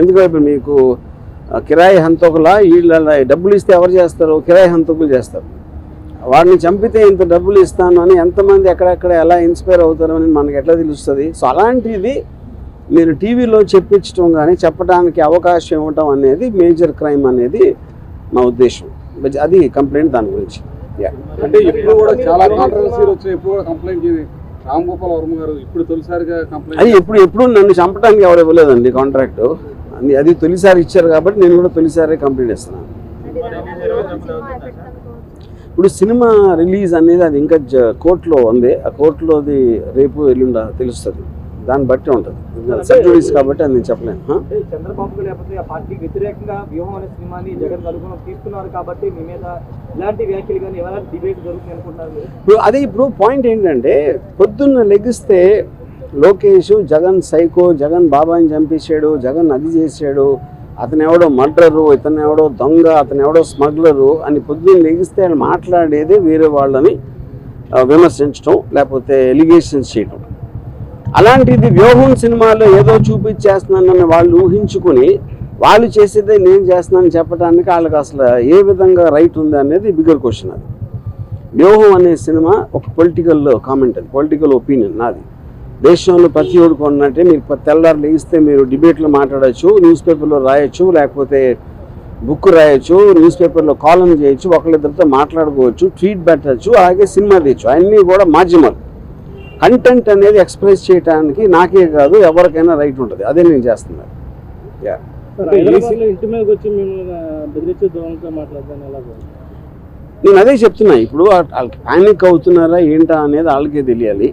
ఎందుకంటే మీకు కిరాయి హంతకుల వీళ్ళ డబ్బులు ఇస్తే ఎవరు చేస్తారు? కిరాయి హంతకులు చేస్తారు. వాడిని చంపితే ఇంత డబ్బులు ఇస్తాను అని ఎంతమంది ఎక్కడెక్కడ ఎలా ఇన్స్పైర్ అవుతారో అని మనకి ఎట్లా తెలుస్తుంది? సో అలాంటిది మీరు టీవీలో చెప్పించడం కానీ చెప్పడానికి అవకాశం ఇవ్వటం అనేది మేజర్ క్రైమ్ అనేది మా ఉద్దేశం. అది కంప్లైంట్ దాని గురించి. అంటే ఇప్పుడు కూడా చాలా కాంట్రవర్సీలు వచ్చాయి ఇప్పుడు కూడా కంప్లైంట్ రామ్ గోపాల్ వర్మ గారు ఇప్పుడు తొలిసారిగా అది కంప్లైంట్ ఎప్పుడు ఎప్పుడు నన్ను చంపడానికి ఎవరు ఇవ్వలేదండి కాంట్రాక్ట్ అది అది తొలిసారి ఇచ్చారు కాబట్టి నేను కూడా తొలిసారి కంప్లీట్ ఇస్తున్నాను ఇప్పుడు సినిమా రిలీజ్ అనేది అది ఇంకా కోర్టులో ఉంది. ఆ కోర్టులోది రేపు ఎల్లుండ తెలుస్తుంది. దాన్ని బట్టి ఉంటుంది. సబ్జుడీస్ కాబట్టి అది నేను చెప్పలేను. చంద్రబాబుకు లేకపోతే పార్టీకి వ్యతిరేకంగా వ్యూహం అనే సినిమాని జగన్ తీసుకున్నారు కాబట్టి మీ మీద ఇలాంటి వ్యాఖ్యలు కానీ డిబేట్ జరుగుతుంది అనుకుంటున్నారు మీరు? ఇప్పుడు అదే ఇప్పుడు పాయింట్ ఏంటంటే పొద్దున్న లెగిస్తే లోకేష్ జగన్ సైకో జగన్ బాబాని చంపేశాడు జగన్ అది చేశాడు అతను ఎవడో మర్డరు ఇతను ఎవడో దొంగ అతను ఎవడో స్మగ్లరు అని పొద్దున్న లెగిస్తే ఆయన మాట్లాడేది వేరే వాళ్ళని విమర్శించడం లేకపోతే ఎలిగేషన్స్ చేయడం అలాంటిది వ్యూహం సినిమాలో ఏదో చూపించేస్తున్నానని వాళ్ళు ఊహించుకుని వాళ్ళు చేసేదే నేను చేస్తున్నానని చెప్పడానికి వాళ్ళకి అసలు ఏ విధంగా రైట్ ఉంది అనేది బిగ్గర్ క్వశ్చన్ అది. వ్యూహం అనే సినిమా ఒక పొలిటికల్ కామెంట్ అది పొలిటికల్ ఒపీనియన్ నాది. దేశంలో ప్రతి ఒక్కరికి ఉన్నట్టే మీరు తెల్లారు లేస్తే మీరు డిబేట్లో మాట్లాడచ్చు న్యూస్ పేపర్లో రాయొచ్చు లేకపోతే బుక్ రాయొచ్చు న్యూస్ పేపర్లో కాలం చేయొచ్చు ఒకళ్ళిద్దరితో మాట్లాడుకోవచ్చు ట్వీట్ పెట్టచ్చు అలాగే సినిమా తీయచ్చు. అన్నీ కూడా మాధ్యమాలు. కంటెంట్ అనేది ఎక్స్ప్రెస్ చేయడానికి నాకే కాదు ఎవరికైనా రైట్ ఉంటుంది. అదే నేను చేస్తున్నాను యా. నేను అదే చెప్తున్నా. ఇప్పుడు వాళ్ళకి పానిక్ అవుతున్నారా ఏంటా అనేది వాళ్ళకే తెలియాలి.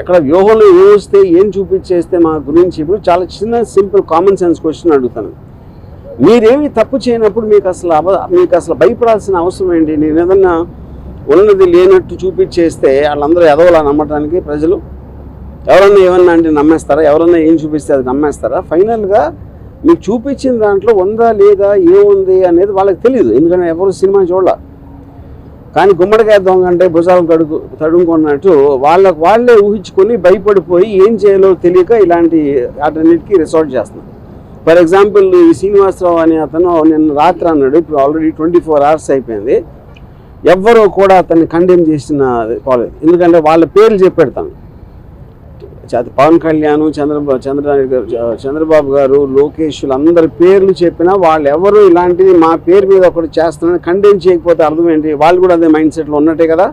ఎక్కడ వ్యూహంలో ఏం వస్తే ఏం చూపించేస్తే మా గురించి ఇప్పుడు చాలా చిన్న సింపుల్ కామన్ సెన్స్ క్వశ్చన్ అడుగుతాను. మీరేమి తప్పు చేయనప్పుడు మీకు అసలు అవ మీకు అసలు భయపడాల్సిన అవసరం ఏంటి? నేను ఏదన్నా ఉన్నది లేనట్టు చూపించేస్తే వాళ్ళందరూ ఎదవలా నమ్మటానికి ప్రజలు? ఎవరన్నా ఏమన్నా అంటే నమ్మేస్తారా? ఎవరన్నా ఏం చూపిస్తే అది నమ్మేస్తారా? ఫైనల్గా మీకు చూపించిన దాంట్లో ఉందా లేదా ఏముంది అనేది వాళ్ళకి తెలియదు ఎందుకంటే ఎవరు సినిమా చూడాలి. కానీ గుమ్మడికాయ దొంగ అంటే భుజాలు కడుగు తడుముకున్నట్టు వాళ్ళకు వాళ్ళే ఊహించుకొని భయపడిపోయి ఏం చేయాలో తెలియక ఇలాంటి వాటన్నిటికీ రిసార్ట్ చేస్తున్నారు. ఫర్ ఎగ్జాంపుల్ ఈ శ్రీనివాసరావు అనే అతను నిన్న రాత్రి అన్నాడు ఇప్పుడు ఆల్రెడీ ట్వంటీ ఫోర్ అవర్స్ అయిపోయింది. ఎవ్వరూ కూడా అతన్ని కండెమ్ చేసిన కాలేదు. ఎందుకంటే వాళ్ళ పేర్లు చెప్పెడతాను తను. పవన్ కళ్యాణ్ చంద్రబాబు చంద్రబాబు గారు చ- చంద్రబాబు గారు లోకేష్ అందరి పేర్లు చెప్పినా వాళ్ళు ఎవరు ఇలాంటిది మా పేరు మీద ఒకటి చేస్తున్నారని కండెమ్ చేయకపోతే అర్థం ఏంటి? వాళ్ళు కూడా అదే మైండ్ సెట్లో ఉన్నట్టే కదా?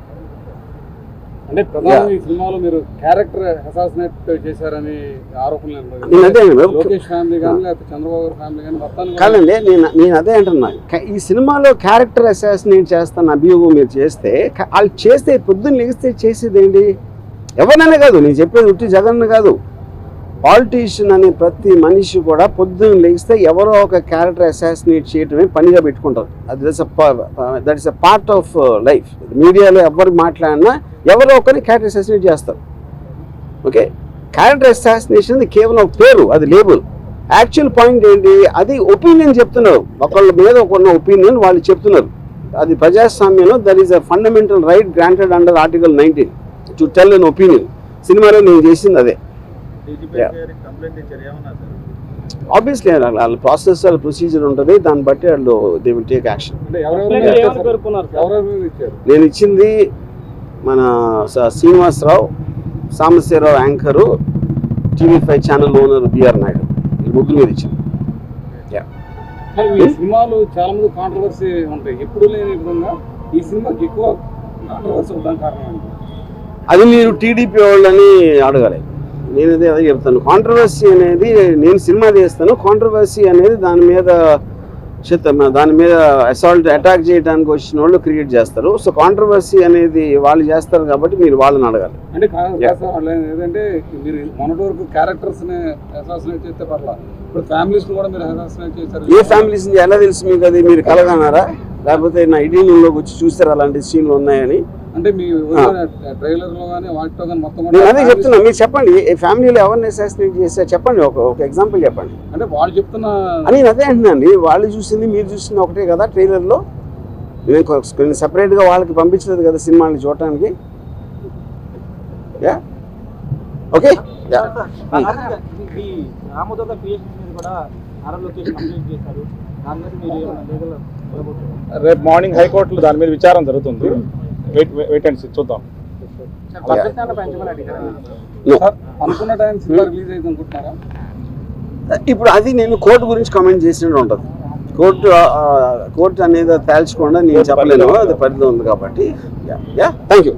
అంటే ఈ సినిమాలో మీరు క్యారెక్టర్ అసాసినేట్ చేశారని ఆరోపణలు అదే అన్నాను. లోకేష్ ఫ్యామిలీ కానీ లేకపోతే చంద్రబాబు ఫ్యామిలీ కానీ కాదండి నేను నేను అదే అంటున్నా. ఈ సినిమాలో క్యారెక్టర్ అసాసినేట్ చేస్తాను అభియోగం మీరు చేస్తే వాళ్ళు చేస్తే పొద్దున్న లెగిస్తే చేసేది ఏంటి? ఎవరినైనా కాదు నేను చెప్పేది ఉట్టి జగన్ కాదు. పాలిటీషియన్ అనే ప్రతి మనిషి కూడా పొద్దున్న లేస్తే ఎవరో ఒక క్యారెక్టర్ అసాసినేట్ చేయటమే పనిగా పెట్టుకుంటారు. అది that is a part of life మీడియాలో ఎవరు మాట్లాడినా ఎవరో ఒకరిని క్యారెక్టర్ అసాసినేట్ చేస్తారు. ఓకే క్యారెక్టర్ అసాసినేషన్ కేవలం ఒక పేరు అది లేబుల్ యాక్చువల్ పాయింట్ ఏంటి? అది ఒపీనియన్ చెప్తున్నారు. ఒకళ్ళ మీద ఒక ఒపీనియన్ వాళ్ళు చెప్తున్నారు. అది ప్రజాస్వామ్యంలో there is a fundamental right granted under article nineteen to tell an opinion సినిమాలో నేను చేసింది అదే. ఆబ్వియస్లీ వాళ్ళ ప్రాసెస్ వాళ్ళ ప్రొసీజర్ ఉంటుంది. దాన్ని బట్టి వాళ్ళు దే విల్ టేక్ యాక్షన్ నేను ఇచ్చింది మన స- Srinivasarao Sambasivarao anchor TV five channel owner BR Naidu. ఈ ముగ్గురు మీద. మరి ఈ సినిమాలు చాలా మంది కాంట్రవర్సీ ఉంటాయి. ఎప్పుడు లేని విధంగా ఈ సినిమాకి ఎక్కువ కాంట్రవర్సీ ఉండడానికి కారణం? అది మీరు టీడీపీ వాళ్ళని అడగాలి నేను అదే అదే చెప్తాను. కాంట్రవర్సీ అనేది నేను సినిమా తీస్తాను. కాంట్రవర్సీ అనేది దాని మీద చిత్త- దాని మీద అసాల్ట్ అటాక్ చేయడానికి వచ్చిన వాళ్ళు క్రియేట్ చేస్తారు. సో కాంట్రవర్సీ అనేది వాళ్ళు చేస్తారు కాబట్టి మీరు వాళ్ళని అడగాలి. అంటే ఏదంటే మీరు మొన్నటి వరకు క్యారెక్టర్స్ ఇప్పుడు ఫ్యామిలీస్ కూడా మీరు ఏ ఫ్యామిలీస్ ఎలా తెలుసు మీకు అది? మీరు కలగన్నారా? లేకపోతే నా లోకి వచ్చి చూస్తారా అలాంటి సీన్లు ఉన్నాయని. అంటే మీ కానీ కానీ మొత్తం నేను అదే చెప్తున్నా మీరు చెప్పండి ఫ్యామిలీలో ఎవరిని అసాసినేట్ చేస్తే చెప్పండి ఒక ఒక ఎగ్జాంపుల్ చెప్పండి. అంటే వాళ్ళు చెప్తున్న అని నేను అదే అంటున్నాండి వాళ్ళు చూసింది మీరు చూసింది ఒకటే కదా ట్రైలర్లో నేను కొన్ని సపరేట్గా వాళ్ళకి పంపించలేదు కదా సినిమాని చూడటానికి. యా ఓకే క్రియేషన్స్ మీద కూడా ఆర్ఆర్ లొకేషన్ కంప్లీట్ చేశారు. దాని మీద మీరు ఏమైనా లీగల్ వెళ్ళబోతున్నారు రేపు మార్నింగ్ హైకోర్టులో దాని మీద విచారం జరుగుతుంది. వెయిట్ వెయిట్ అండ్ చూద్దాం. అనుకున్న టైం సినిమా రిలీజ్ అయింది అనుకుంటున్నారా? ఇప్పుడు అది నేను కోర్టు గురించి కామెంట్ చేసినట్టు ఉంటుంది. కోర్టు కోర్టు అనేది తేల్చకుండా నేను చెప్పలేను. అది పరిధిలో ఉంది కాబట్టి. Yeah yeah thank you